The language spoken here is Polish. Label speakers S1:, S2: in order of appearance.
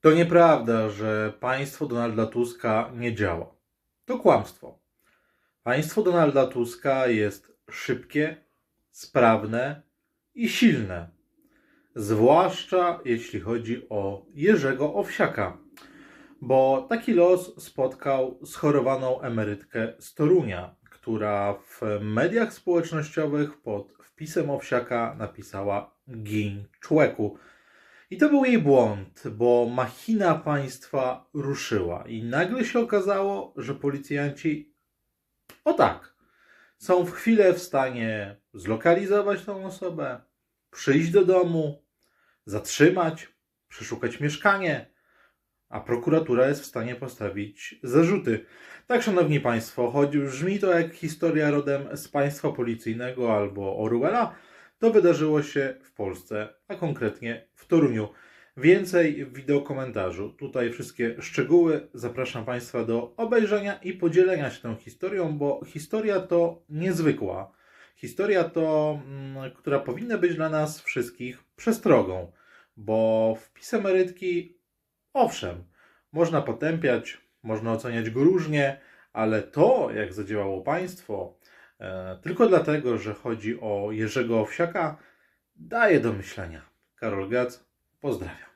S1: To nieprawda, że państwo Donalda Tuska nie działa. To kłamstwo. Państwo Donalda Tuska jest szybkie, sprawne i silne. Zwłaszcza jeśli chodzi o Jerzego Owsiaka, bo taki los spotkał schorowaną emerytkę z Torunia, która w mediach społecznościowych pod wpisem Owsiaka napisała gin człeku. I to był jej błąd, bo machina państwa ruszyła i nagle się okazało, że policjanci, o tak, są w chwilę w stanie zlokalizować tą osobę, przyjść do domu, zatrzymać, przeszukać mieszkanie, a prokuratura jest w stanie postawić zarzuty. Tak, szanowni państwo, choć brzmi to jak historia rodem z państwa policyjnego albo Orwella, to wydarzyło się w Polsce, a konkretnie w Toruniu. Więcej w wideokomentarzu. Tutaj wszystkie szczegóły. Zapraszam Państwa do obejrzenia i podzielenia się tą historią, bo historia to niezwykła. Historia to, mm, która powinna być dla nas wszystkich przestrogą, bo wpis emerytki, owszem, można potępiać, można oceniać go różnie, ale to, jak zadziałało państwo, tylko dlatego, że chodzi o Jerzego Owsiaka, daje do myślenia. Karol Gac, pozdrawiam.